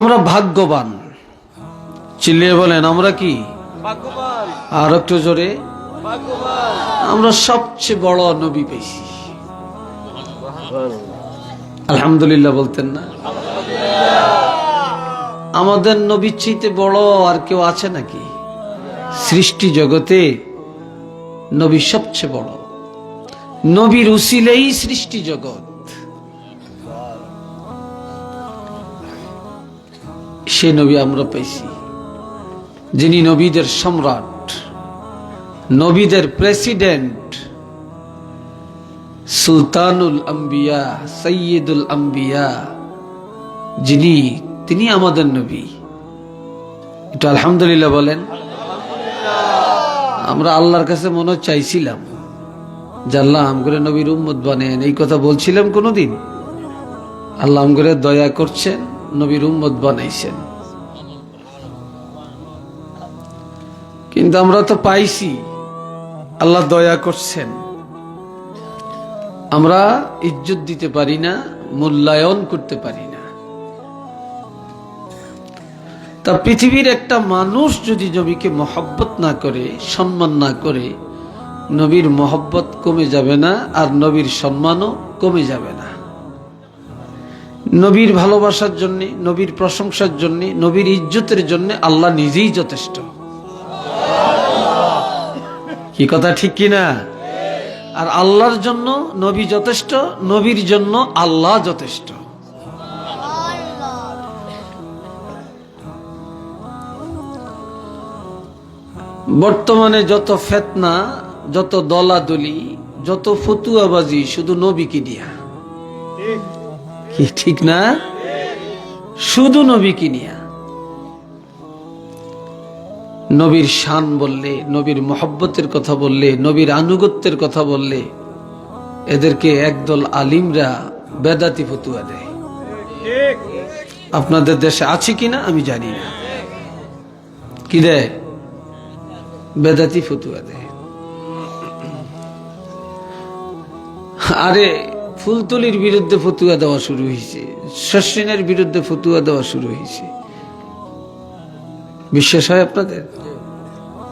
আমরা ভাগ্যবান। চিল্লিয়ে বলেন, আমরা কি? আর একটু জোরে, আমরা সবচেয়ে বড় নবী পেয়েছি। আলহামদুলিল্লাহ বলতেন না। আমাদের নবীর চাইতে বড় আর কেউ আছে নাকি? সৃষ্টি জগতে নবী সবচেয়ে বড়। নবীর উসিলেই সৃষ্টি জগৎ। সে নবী আমরা পেয়েছি যিনি নবীদের সম্রাট, নবীদের প্রেসিডেন্ট, সুলতানুল আম্বিয়া সৈয়দুল আম্বিয়া, যিনি, তিনি আমাদের নবী। একটু আলহামদুলিল্লাহ বলেন। আমরা আল্লাহর কাছে মনে চাইছিলাম আল্লাহ আমগরে নবীর উম্মত বানেন এই কথা বলছিলাম কোনোদিন? আল্লাহ আমগরে দয়া করছেন। নবীর উম্মত বানাইছেন। কিন্তু আমরা তো পাইছি, আল্লাহ দয়া করছেন। আমরা ইজ্জত দিতে পারি না, মূল্যায়ন করতে পারি না। তা পৃথিবীর একটা মানুষ যদি নবীকে মহব্বত না করে, সম্মান না করে, নবীর মহব্বত কমে যাবে না, আর নবীর সম্মানও কমে যাবে না। নবীর ভালোবাসার জন্যে, নবীর প্রশংসার জন্যে, নবীর ইজ্জতের জন্যে আল্লাহ নিজেই যথেষ্ট। কি কথা ঠিক কিনা আর আল্লাহর জন্য নবী যথেষ্ট, নবীর জন্য আল্লাহ যথেষ্ট। বর্তমানে যত ফেতনা, যত দলাদলি, যত ফতুয়াবাজি শুধু নবীকে নিয়া কি ঠিক না? শুধু নবীকে নিয়া। নবীর শান বললে, নবীর মহব্বতের কথা বললে, নবীর আনুগত্যের কথা বললে, এদেরকে একদল আলিমরা বেদাতি ফতুয়া দেয়। আপনাদের দেশে আছে কিনা আমি জানি না। কি দেয়? বেদাতি ফতুয়া দেয়। আরে ফুলতলির বিরুদ্ধে ফতুয়া দেওয়া শুরু হয়েছে। শস্যিনের বিরুদ্ধে ফতুয়া দেওয়া শুরু হয়েছে। বিশ্বাস হয় আপনাদের?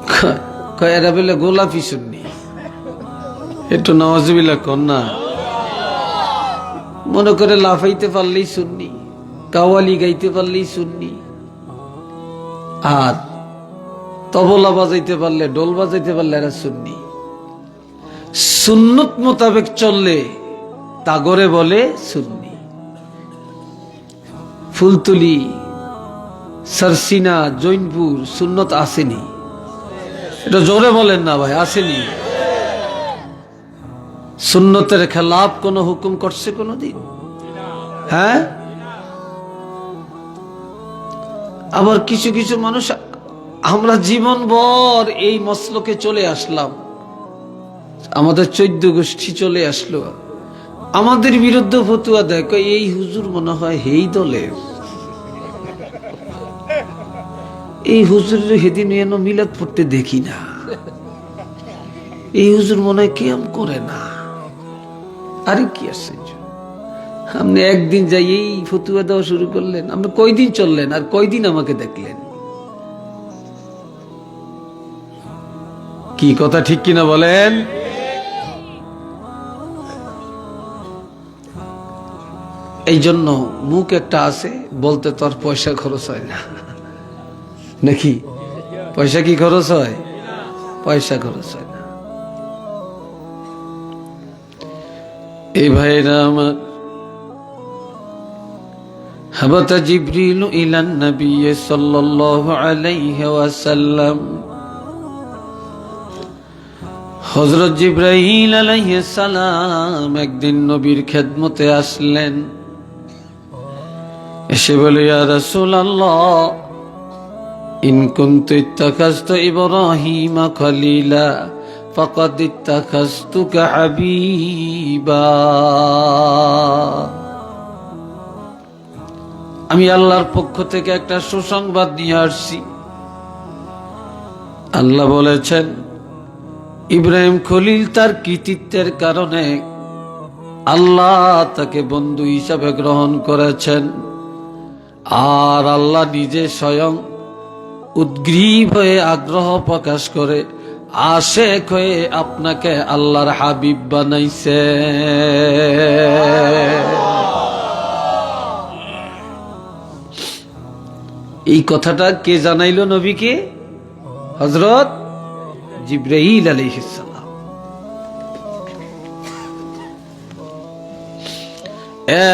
ক- কয় এরা বলে গোলাপি শুননি একটু নওয়াজবিল্লা কন্যা মনে করে লাফাইতে পারলেই শুননি কাওয়ালি গাইতে পারলেই শুননি আর তবলা বাজাইতে পারলে ডোল বাজাইতে পারলে এরা শুননি সুন্নত মোতাবেক চললে তাগরে বলে সুন্নি। ফুলতুলি, সরসিনা, জৈনপুর, সুন্নত আসেনি। এটা জোরে বলেন না ভাই, আসেনি। সুন্নতের খেলাফ কোনো হুকুম করছে কোনোদিন? হ্যাঁ? আবার কিছু কিছু মানুষ, আমরা জীবন ভর এই মসলকে চলে আসলাম। আমাদের চৈদ্য গোষ্ঠী চলে আসলো। আমাদের বিরুদ্ধে ফতুয়া দেয়। এই হুজুর মনে হয় হেই দলের এই হুজুরের হেদিন এন মিলাদ পড়তে দেখি না। এই হুজুর মনে হয় কেম করে না। আরে কি আশ্চর্য। আপনি একদিন যাই এই ফতুয়া দেওয়া শুরু করলেন। আপনি কয়দিন চললেন আর কয়দিন আমাকে দেখলেন? কি কথা ঠিক কিনা বলেন? এই জন্য মুখ একটা আছে, বলতে তোর পয়সা খরচ হয় না। নাকি? পয়সা কি খরচ হয়? পয়সা খরচ হয় না। এই ভাইরা আমার, হাবাতা জিবরিল ইলান নবী সাল্লাল্লাহু আলাইহি ওয়াসাল্লাম। হযরত জিবরাইল আলাইহিস সালাম একদিন নবীর খেদমতে আসলেন। এসে বলে, ইয়া রাসূলুল্লাহ, ইন কুনতু ইত্তাখাযতু ইব্রাহিমা খলিলা, ফাকাদ ইত্তাখাযতুকা হাবিবা। আমি আল্লাহর পক্ষ থেকে একটা সুসংবাদ নিয়ে আসছি। আল্লাহ বলেছেন, ইব্রাহিম খলিল তার কৃতিত্বের কারণে আল্লাহ তাকে বন্ধু হিসাবে গ্রহণ করেছেন। আর আল্লাহ নিজে স্বয়ং উদ্গ্রীব হয়ে আগ্রহ প্রকাশ করে আশেক হয়ে আপনাকে আল্লাহর হাবিব বানাইছে। এই কথাটা কে জানাইল নবীকে? হজরত জিব্রাইল আলাইহিসসালাম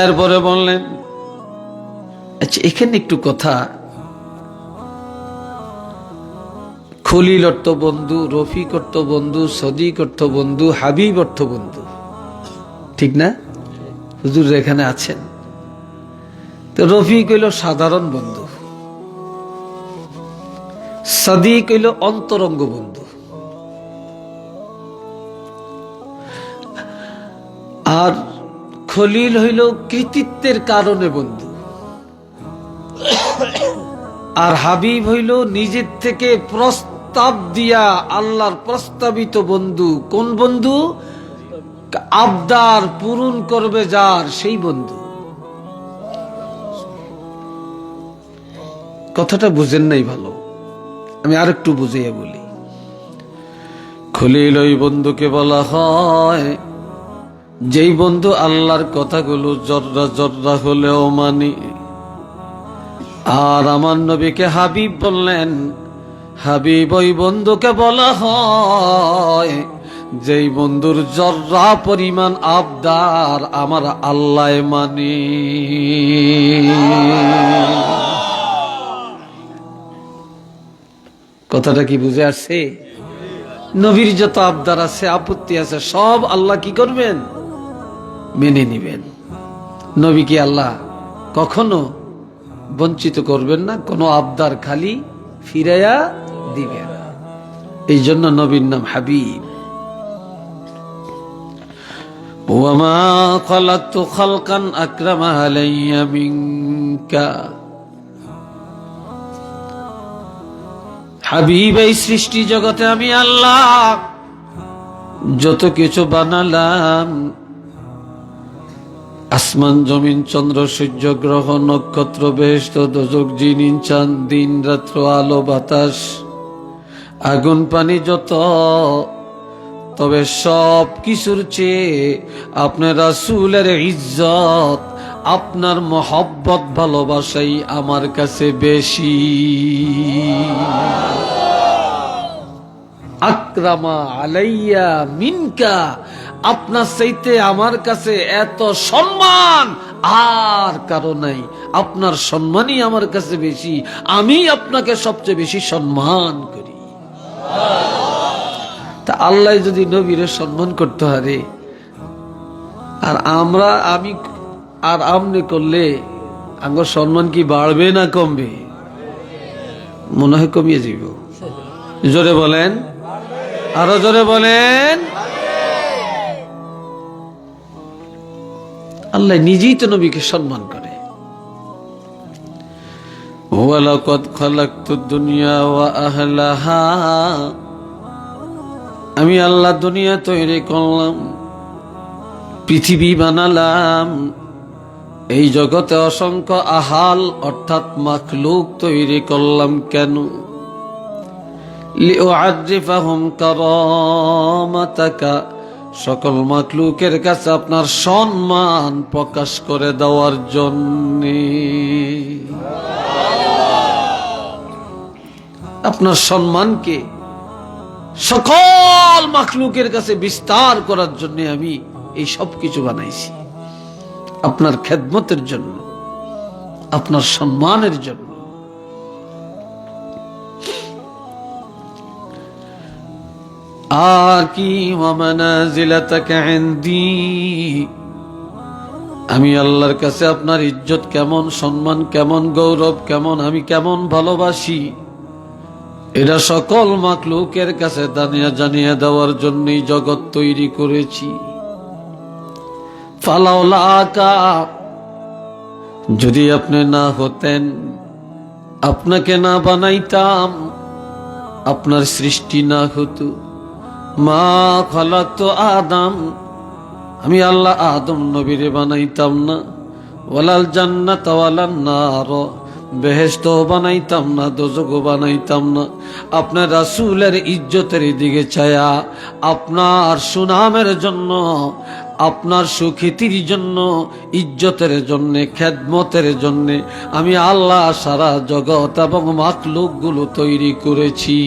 এরপরে বললেন আচ্ছা এখানে একটু কথা। খলিল অর্থ বন্ধু, রফিক অর্থ বন্ধু, সদিক অর্থ বন্ধু, হাবিব অর্থ বন্ধু। ঠিক না? হুজুর এখানে আছেন। তো রফিক হইল সাধারণ বন্ধু। সাদিক হইল অন্তরঙ্গ বন্ধু। আর খলিল হইল কৃতিত্বের কারণে বন্ধু। আর হাবিব হইল নিজের থেকে প্রস্তাব দিয়া আল্লাহর প্রস্তাবিত বন্ধু। কোন বন্ধু? আবদার পূরণ করবে যার, সেই বন্ধু। কথাটা বুঝেন নাই ভালো। আমি আরেকটু বুঝিয়ে বলি। খলিল ওই বন্ধুকে বলা হয়, যেই বন্ধু আল্লাহর কথাগুলো জর্রা জর্রা হলেও মানি। আর আমার নবীকে হাবিব বললেন, হাবিব ওই বন্ধুকে বলা হয়, যেই বন্ধুর জর্রা পরিমাণ আবদার আমার আল্লাহ মানি। কথাটা কি বুঝে আসছে? নবীর যত আবদার আছে, আপত্তি আছে, সব আল্লাহ কি করবেন? মেনে নিবেন। নবী কি আল্লাহ কখনো বঞ্চিত করবেন না, কোনো আবদার খালি ফিরাইয়া দিবেন। এই জন্য নবীর নাম হাবিব। ওয়ামা খালাকতু খালকান আকরামা আলাইয়া মিনকা। হাবিব, এই সৃষ্টি জগতে আমি আল্লাহ। যত কিছু বানালাম আসমান, জমিন, চন্দ্র, সূর্য, গ্রহ, নক্ষত্র বেহেস্ত দোজক, জিন ইনসান দিন, রাত্র, আলো, বাতাস। আগুন, পানি যত, তবে সব কিছুর চেয়ে আপনার রাসূলের ইজ্জত, আপনার মহব্বত, ভালোবাসাই আমার কাছে বেশি। আক্রামা আলাইয়া মিনকা আপনার চাইতে আমার কাছে এত সম্মান আর কারও নাই। আপনার সম্মানই আমার কাছে বেশি। আমি আপনাকে সবচেয়ে বেশি সম্মান করি। তা আল্লাহ যদি নবীরে সম্মান করতে হারে আর আমরা আমি আর আমনে করলে আমার সম্মান কি বাড়বে না কমবে? মনে হয় কমিয়ে যাব জোরে বলেন? আরও জোরে বলেন? আল্লাহ নিজেই তো নবীকে সম্মান করে। আমি আল্লাহ দুনিয়া তৈরি করলাম, পৃথিবী বানালাম, এই জগতে অসংখ্য আহাল অর্থাৎ মাখলুক তৈরি করলাম কেন? লিউআরিফাহুম কারামাতাকা সকল মাকলুকের কাছে আপনার সম্মান প্রকাশ করে দেওয়ার জন্য। আপনার সম্মানকে সকল মাখলুকের কাছে বিস্তার করার জন্য আমি এই সব কিছু বানাইছি। আপনার খেদমতের জন্য, আপনার সম্মানের জন্য। আর কি আমি আল্লাহর কাছে আপনার ইজ্জত কেমন, সম্মান কেমন, গৌরব কেমন, আমি কেমন ভালোবাসি? এটা সকল মাকলুকের কাছে দানিয়া জানিয়ে দেওয়ার জন্যই জগৎ তৈরি করেছি। যদি আপনি না হতেন, আপনাকে না বানাইতাম, আপনার সৃষ্টি না হতো। মা খলাত আদম, আমি আল্লাহ আদম নবীরে বানাইতাম না। ওয়ালাল জান্নাত ওয়ালান নার বেহেস্ত বানাইতাম না, দোজক বানাইতাম না। আপনার রাসুলের ইজ্জতের দিকে ছায়া, আপনার সুনামের জন্য, আপনার সুখ্যাতির জন্য, ইজ্জতের জন্য, খেদমতের জন্য আমি আল্লাহ সারা জগৎ এবং মাকলুকগুলো তৈরি করেছি।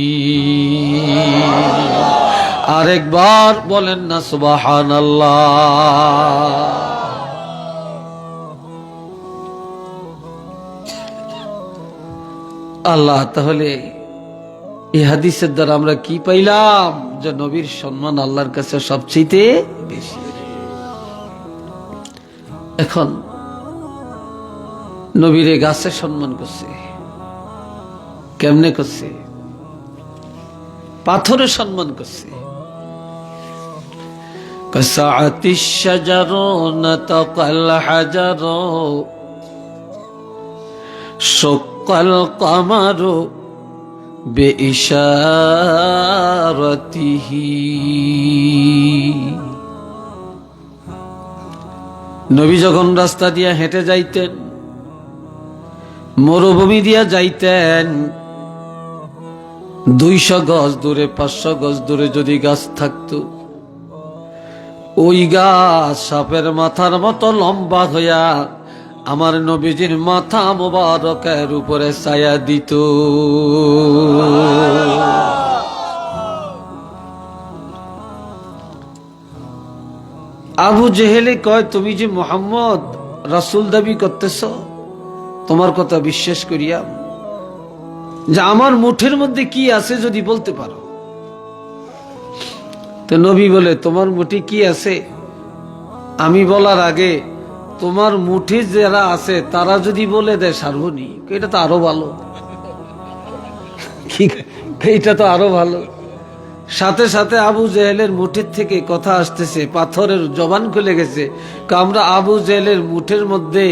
আরেকবার বলেন না সুবাহান আল্লাহ, তাহলে এই হাদিসের দ্বারা আমরা কি পাইলাম যে নবীর সম্মান আল্লাহর কাছে সবচেয়ে বেশি? এখন নবীরে গাছে সম্মান করছে, কেমনে করছে? পাথরে সম্মান করছে। كسعت الشجر نطق الحجر شق القمر بإشارته নবী যখন রাস্তা দিয়া হেঁটে যাইতেন মরুভূমি দিয়া যাইতেন দুইশো গজ দূরে পাঁচশো গজ দূরে যদি গাছ থাকতো ওই গাছ সাপের মাথার মতো লম্বা হইয়া আমার নবীজির মাথা মোবারকের উপরে ছায়া দিত। আবু জেহেলে কয়, তুমি যে মোহাম্মদ, রাসুল দাবি করতেছ, তোমার কথা বিশ্বাস করিয়া, যে আমার মুঠের মধ্যে কি আছে যদি বলতে পারো? তো নবী বলে, তোমার মুঠি কি আছে? আমি বলার আগে, তোমার মুঠি যারা আছে, তারা যদি বলে দেয় সার্বনি, এটা তো আরও ভালো। এটা তো আরও ভালো। সাথে সাথে আবু জেহেলের মুঠির থেকে কথা আসতেছে, পাথরের জবান খুলে গেছে। আমরা আবু জেহেলের মুঠের মধ্যে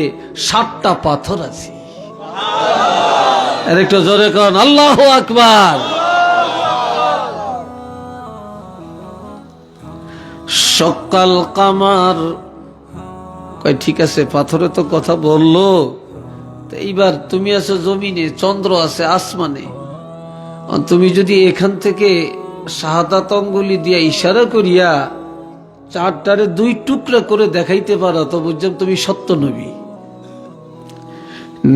সাতটা পাথর আছি। আর একটু জোরে কন, আল্লাহ আকবার। সকাল কামার। কয়, ঠিক আছে, পাথরে তো কথা বলল। এইবার তুমি আছো জমিনে, চন্দ্র আছে আসমানে। তুমি যদি এখান থেকে শাহাদাত অঙ্গুলি দিয়া ইশারা করিয়া চারটারে দুই টুকরা করে দেখাইতে পারো, তো বুঝলাম তুমি সত্য নবী।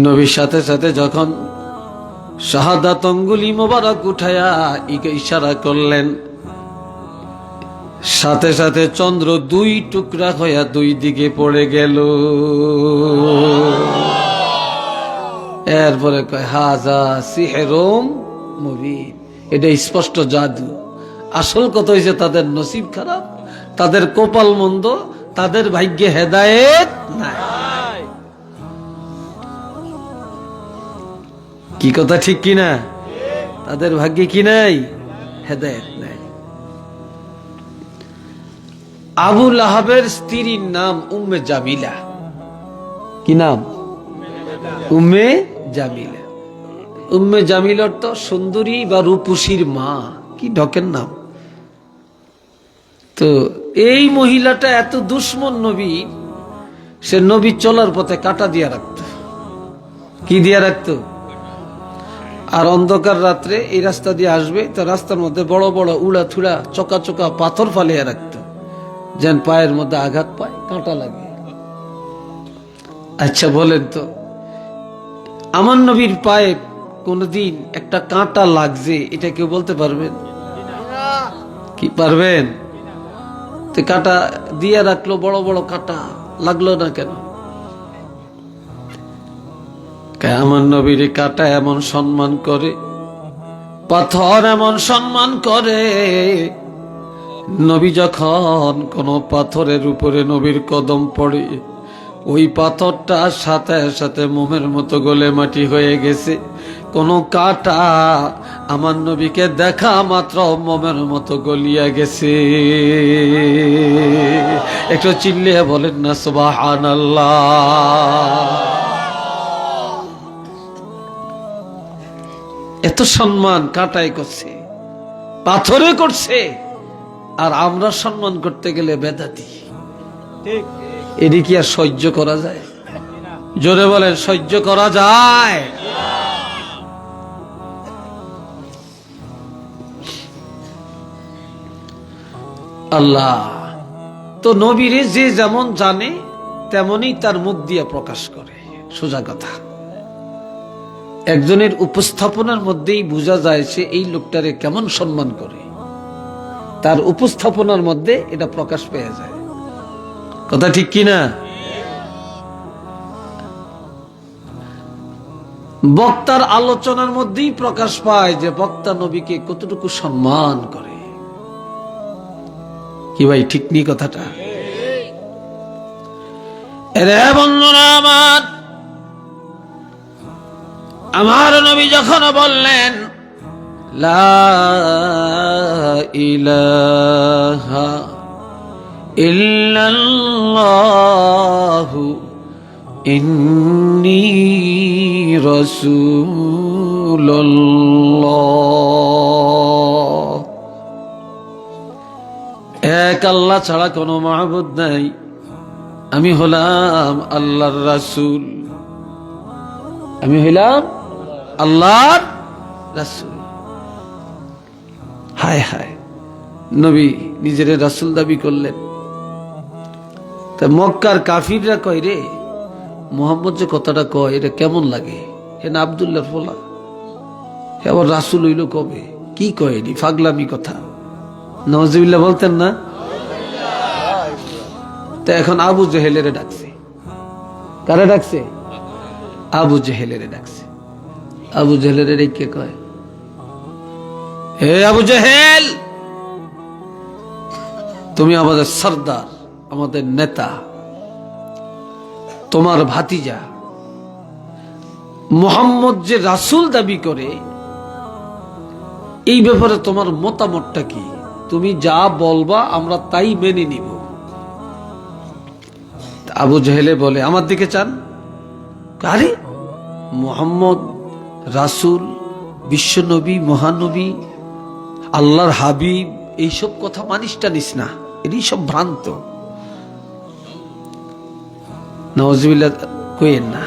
নবীর সাথে সাথে যখন শাহাদাত অঙ্গুলি মোবারক উঠায়া ইশারা করলেন সাথে সাথে চন্দ্র দুই টুকরা হইয়া দুই দিকে পড়ে গেল। এরপরে কয়, হাজা সিহেরোম মুবিন। এটা স্পষ্ট জাদু। আসল কথা হয়েছে তাদের নসিব খারাপ, তাদের কপাল মন্দ, তাদের ভাগ্যে হেদায়েত নাই। কি কথা ঠিক কিনা? তাদের ভাগ্যে কি নাই? হেদায়েত নাই আবু লাহাবের স্ত্রীর নাম উম্মে জামিলা। কি নাম? উম্মে জামিলা। উম্মে জামিল অর্থ সুন্দরী বা রূপসীর মা। কি ঢকের নাম? তো এই মহিলাটা এত দুশ্মন নবী, সে নবী চলার পথে কাটা দিয়া রাখত। কি দিয়া রাখতো? আর অন্ধকার রাত্রে এই রাস্তা দিয়ে আসবে, তো রাস্তার মধ্যে বড় বড় উড়া থুড়া চকা চকা পাথর ফালিয়া রাখত। যেন পায়ের মধ্যে আঘাত পায়, কাঁটা লাগে। আচ্ছা বলেন তো, আমার নবীর পায়ে কোনদিন একটা কাঁটা লাগছে, এটা কেউ বলতে পারবেন? কি, পারবেন? তো কাঁটা দিয়ে রাখল, বড় বড় কাঁটা, লাগল না কেন? আমার নবীর কাটা এমন সম্মান করে, পাথর এমন সম্মান করে নবী যখন কোনো পাথরের উপরে নবীর কদম পড়ে, ওই পাথরটা সাথে সাথে মোমের মতো গলে মাটি হয়ে গেছে। কোনো কাটা আমার নবীকে দেখা মাত্র মোমের মতো গলিয়া গেছে। একটু চিল্লিয়ে বলেন না সুবাহান এত সম্মান কাটাই করছে, পাথরে করছে। আর আমরা সম্মান করতে গেলে বেদাতি। এটি কি আর সহ্য করা যায়? জোরে বলেন সহ্য করা যায়। আল্লাহ তো নবীরে যে যেমন জানে তেমনই তার মুখ দিয়ে প্রকাশ করে। সোজা কথা। একজনের উপস্থাপনার মধ্যেই বোঝা যায় এই লোকটারে কেমন সম্মান করে। তার উপস্থাপনার মধ্যে এটা প্রকাশ পেয়ে যায়। কথা ঠিক কিনা? বক্তার আলোচনার মধ্যেই প্রকাশ পায় যে বক্তা নবীকে কতটুকু সম্মান করে। কি ভাই, ঠিক নেই কথাটা? আমার আমার নবী যখন বললেন ইল্লাল্লাহু ইন্নী রাসূলুল্লাহ। এক আল্লাহ ছাড়া কোনো মাহবুদ নাই। আমি হলাম আল্লাহর রাসূল। আমি হইলাম আল্লাহর রাসূল। হায় হায়। নবী নিজের রাসুল দাবি করলেন। তা মক্কার কাফিররা কয় রে, মোহাম্মদ যে কথাটা কয়, এটা কেমন লাগে? হে না আবদুল্লার ফোলা। আবার রাসুল হইল কবে? কি কয় এটি? ফাগলামি কথা। নওয়াজিবিল্লাহ বলতেন না? তা এখন আবু জেহেলেরে ডাকছে। কারে ডাকছে? আবু জেহেলেরে ডাকছে। আবু জেহেলের কে কয়? হে আবু জেহেল! তুমি আমাদের সর্দার, আমাদের নেতা, তোমার ভাতিজা। মোহাম্মদ যে রাসুল দাবি করে, এই ব্যাপারে তোমার মতামতটা কি? তুমি যা বলবা, আমরা তাই মেনে নিব। আবু জহেলে বলে, আমার দিকে চান? আরে, মোহাম্মদ রাসুল, বিশ্বনবী, মহানবী আল্লাহর হাবিব এইসব কথা মানিসটা নিস না। এটি সব ভ্রান্ত। নওয়াজবিল্লা কইেন না।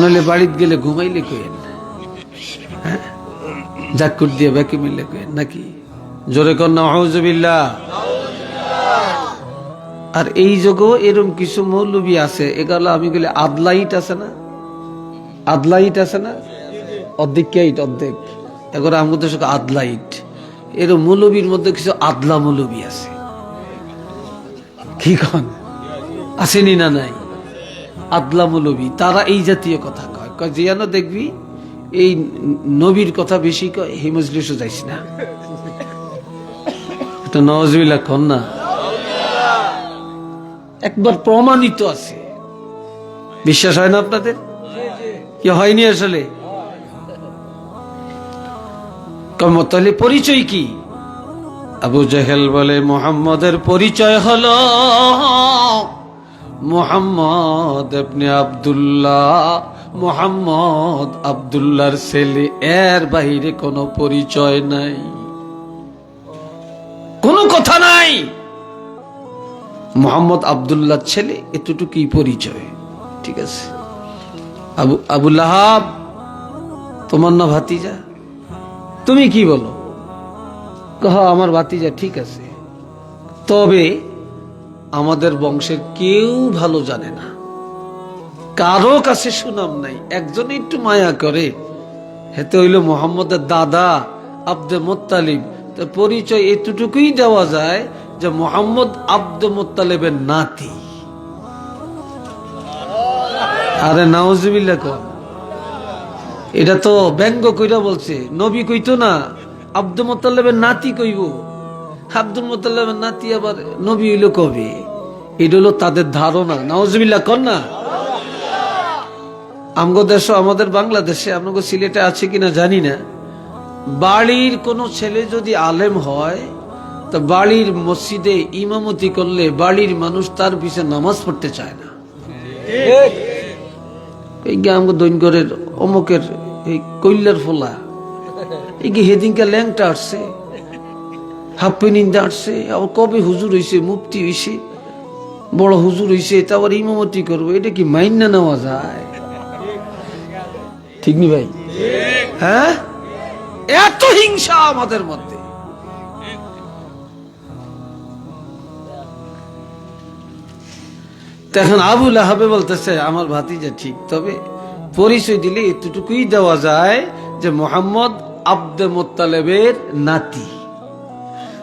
নইলে বাড়িতে গেলে ঘুমাইলে কইেন হ্যাঁ? জাকুর দিয়ে ব্যাকে মিললে কইেন নাকি? জোরে কর নওয়াজবিল্লা আর এই যোগও এরম কিছু মৌলবী আছে। এগুলো আমি গেলে আদলাইট আছে না? আদলাইট আছে না? অর্ধেক কেইট অর্ধেক। এগুলো আমাদের দেশে আদলাইট। এর মৌলবীর মধ্যে কিছু আদলা মৌলবী আছে। কি কন? আসেনি না নাই? আদলা মৌলবী, তারা এই জাতীয় কথা কয়। কয় জিয়ানো দেখবি, এই নবীর কথা বেশি কয়, হে যাইস না। এটা নওয়াজবিল্লা কন না? একবার প্রমাণিত আছে। বিশ্বাস হয় না আপনাদের? কি হয়নি আসলে? কম- তাহলে পরিচয় কি? আবু জাহেল বলে, মোহাম্মদের পরিচয় হল মোহাম্মদ আপনি আব্দুল্লাহ। মোহাম্মদ আব্দুল্লাহর ছেলে, এর বাহিরে কোনো পরিচয় নাই। কোনো কথা নাই। মোহাম্মদ আব্দুল্লাহ ছেলে, এতটুকুই পরিচয়। ঠিক আছে? আবু আবুল্লাহাব তোমার না ভাতিজা? তুমি কি বলো? কহ, আমার ভাতিজা ঠিক আছে। তবে আমাদের বংশের কেউ ভালো জানে না। কারও কাছে সুনাম নাই একজনে একটু মায়া করে। হেতে হইল মোহাম্মদের দাদা আব্দে মোত্তালিব। তার পরিচয় এতটুকুই দেওয়া যায় যে মোহাম্মদ আব্দে মোত্তালিবের নাতি। আরে নাউজুবিল্লাহ কর। এটা তো ব্যঙ্গ কইরা বলছে। নবী কইতো না, আব্দুল মোতাল্লাবের নাতি কইব। আব্দুল মোতাল্লাবের নাতি আবার নবী হইল কবে? এটা হলো তাদের ধারণা। নওয়াজবিল্লা কর না। আমগো আমাদের বাংলাদেশে আপনাকে সিলেটে আছে কিনা জানি না। বাড়ির কোনো ছেলে যদি আলেম হয়, তা বাড়ির মসজিদে ইমামতি করলে বাড়ির মানুষ তার পিছে নামাজ পড়তে চায় না। এই আমাকে দৈনগরের অমুকের এই কৈলার ফোলা, এই কি হেদিনকে ল্যাংটা আসছে হাফ পেনিন্দা আসছে, আবার কবে হুজুর হইছে, মুফতি হইছে, বড় হুজুর হইছে তারপর ইমামতি করব, এটা কি মাইন্না নেওয়া যায়? ঠিক নি ভাই? হ্যাঁ? এত হিংসা আমাদের মধ্যে। তখন আবুল আহাবে বলতেছে, আমার ভাতিজা ঠিক, তবে পরিচয় দিলে এতটুকুই দেওয়া যায় যে মোহাম্মদ আব্দে মোত্তালেবের নাতি।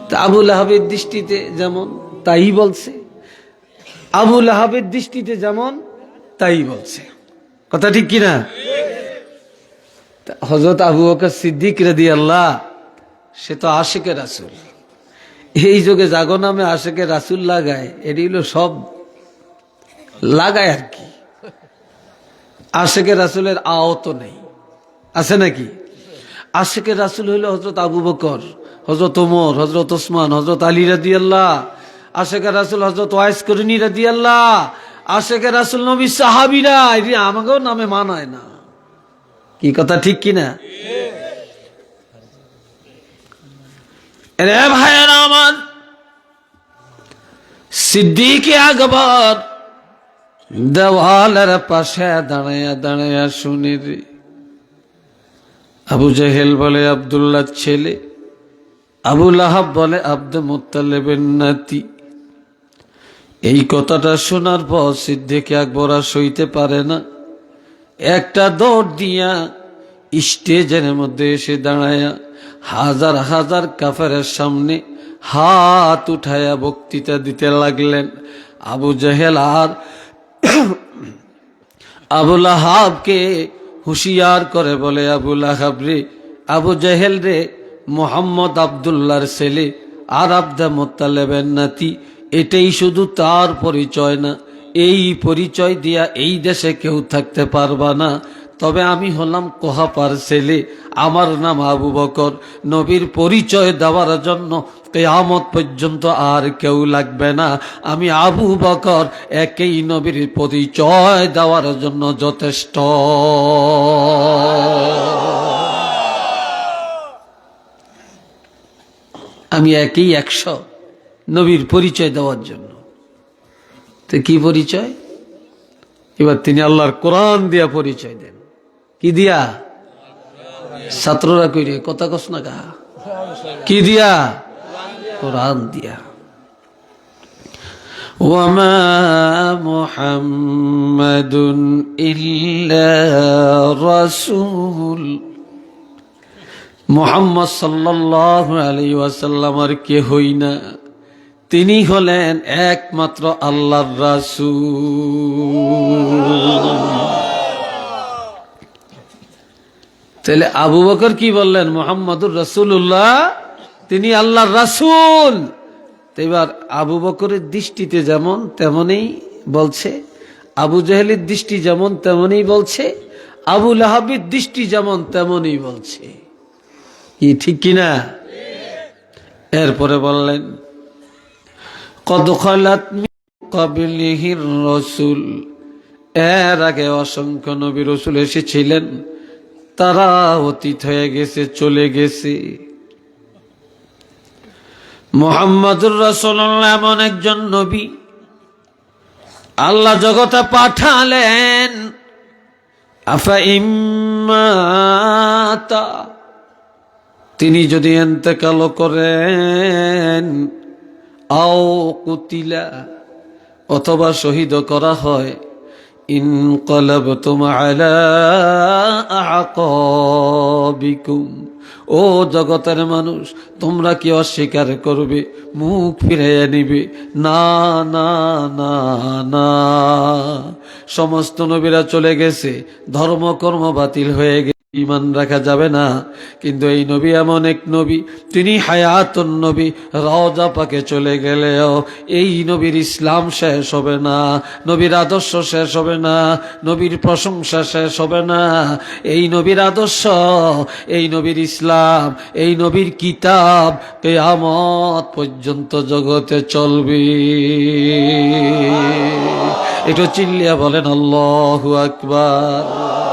তা আবুল আহাবের দৃষ্টিতে যেমন তাই বলছে আবুল আহাবের দৃষ্টিতে যেমন তাই বলছে। কথা ঠিক কিনা? হজরত আবু বকর সিদ্দিক রেদি আল্লাহ সে তো আশেকে রাসুল। এই যুগে জাগো নামে আশেকে রাসুল লাগায়, এটি হলো সব লাগায় আর কি। আশেকে রাসুলের আওত নেই। আছে নাকি? আশেকে রাসুল হইল হজরত আবু বকর হজরত ওমর হজরত ওসমান হজরত আলী রাদি আল্লাহ আশেকে রাসুল হজরত ওয়াইস করিনি রাদি আল্লাহ আশেকে রাসুল নবী সাহাবিরা এটি আমাকেও নামে মানায় না। কি কথা, ঠিক কিনা? রে ভাইয়েরা আমার, সিদ্দিকে আকবর দেওয়ালের পাশে দাঁড়াইয়া দাঁড়াইয়া শুনি আবু জাহেল বলে, আবদুল্লাহ ছেলে। আবুল আহাব বলে আব্দ মুতালেবের নাতি। এই কথাটা শোনার পর সিদ্দিকে আকবর আর সইতে পারে না। একটা দৌড় দিয়া স্টেজের মধ্যে এসে দাঁড়ায়া হাজার হাজার কাফেরের সামনে হাত উঠায়া বক্তৃতা দিতে লাগলেন। আবু জাহেল আর আবুল আহাবকে হুঁশিয়ার করে বলে আবুল আহাব রে, আবু জাহেল রে, মোহাম্মদ আবদুল্লার ছেলে, আর আবদা মোত্তালেবের নাতি, এটাই শুধু তার পরিচয় না, এই পরিচয় দিয়া এই দেশে কেউ থাকতে পারবা না। তবে আমি হলাম কোহাপার ছেলে, আমার নাম আবু বকর। নবীর পরিচয় দেওয়ার জন্য কেয়ামত পর্যন্ত আর কেউ লাগবে না। আমি আবু বকর একই নবীর পরিচয় দেওয়ার জন্য যথেষ্ট। আমি একই একশো নবীর পরিচয় দেওয়ার জন্য। তো কি পরিচয়? এবার তিনি আল্লাহর কোরআন দিয়া পরিচয় দেন। কি দিয়া? ছাত্ররা কইরে, কথা কস না কি দিয়া? কোরআন দিয়া وما محمد إلا رسول মোহাম্মদ সাল্লাহ আলী ওয়াসাল্লামার কে হই না তিনি হলেন একমাত্র আল্লাহর রাসূল তাহলে আবু বকর কি বললেন মোহাম্মদুর রসুল্লাহ তিনি আল্লাহর রাসূল। এবার আবু বকরের দৃষ্টিতে যেমন তেমনই বলছে, আবু জাহেলের দৃষ্টি যেমন তেমনই বলছে, আবু লাহাবির দৃষ্টি যেমন তেমনই বলছে। কি ঠিক কিনা? এরপরে বললেন রসুল। এর আগে অসংখ্য নবী রসুল এসেছিলেন। তারা অতীত হয়ে গেছে, চলে গেছে। মোহাম্মদুর রসুল্লাহ এমন একজন নবী। আল্লাহ জগতে পাঠালেন। আফা ইম্মাতা। তিনি যদি এন্তেকাল করেন, আও কুতিলা, অথবা শহীদ করা হয় ইনকলাবতুম আলা আকাবিকুম। ও জগতের মানুষ, তোমরা কি অস্বীকার করবে? মুখ ফিরাইয়া নিবে। না না না না। সমস্ত নবীরা চলে গেছে। ধর্মকর্ম বাতিল হয়ে গেছে। ইমান রাখা যাবে না। কিন্তু এই নবী এমন এক নবী, তিনি হায়াতন নবী রওজা পাকে চলে গেলেও এই নবীর ইসলাম শেষ হবে না, নবীর আদর্শ শেষ হবে না, নবীর প্রশংসা শেষ হবে না। এই নবীর আদর্শ, এই নবীর ইসলাম, এই নবীর কিতাব কেয়ামত পর্যন্ত জগতে চলবে। একটু চিল্লিয়া বলেন, আল্লাহু আকবার।